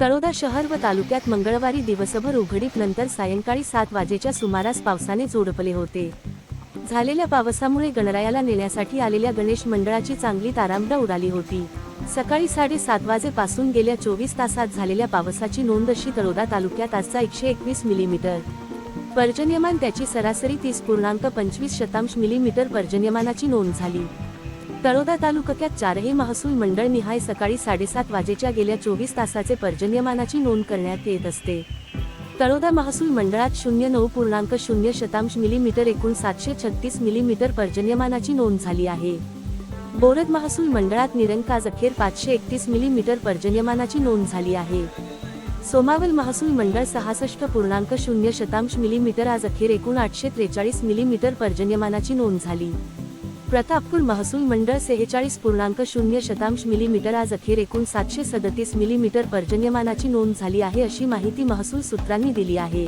तळोदा शहर व तालुक्यात मंगळवारी दिवसभर उघडीप नंतर सायंकाळी सात वाजेच्या सुमारास पावसाने जोडपले होते. झालेल्या पावसामुळे गणरायाला नेण्यासाठी आलेल्या गणेश मंडळाची चांगली तारांबडा उडाली होती. सकाळी साडेसात वाजेपासून गेल्या चोवीस तासात झालेल्या पावसाची नोंद अशी तळोदा तालुक्यात आजचा एकशे एकवीस मिलीमीटर. पर्जन्यमान त्याची सरासरी तीस पूर्णांक पंचवीस शतांश मिलीमीटर पर्जन्यमानाची नोंद झाली. तळोदा तालुक्यात चारही महसूल मंडळ निहाय सकाळी साडेसात वाजेच्या गेल्या चोवीस तासाचे पर्जन्यमानाची नोंद करण्यात येत असते. तळोदा महसूल मंडळात शून्य नऊ पूर्णांक शून्य शतांश मिलीमीटर एकूण सातशे छत्तीस मिलीमीटर पर्जन्यमानाची नोंद झाली आहे. बोरद महसूल मंडळात निरंकाज अखेर पाचशे एकतीस मिलीमीटर पर्जन्यमानाची नोंद झाली आहे. सोमावल महसूल मंडळ सहासष्ट पूर्णांक शून्य शतांश मिलीमीटर आज अखेर एकूण आठशे त्रेचाळीस मिलीमीटर पर्जन्यमानाची नोंद झाली. प्रतापपूर महसूल मंडळ सेहेचाळीस पूर्णांक शून्य शतांश मिलीमीटर आज अखेर एकूण सातशे सदतीस मिलीमीटर पर्जन्यमानाची नोंद झाली आहे अशी माहिती महसूल सूत्रांनी दिली आहे.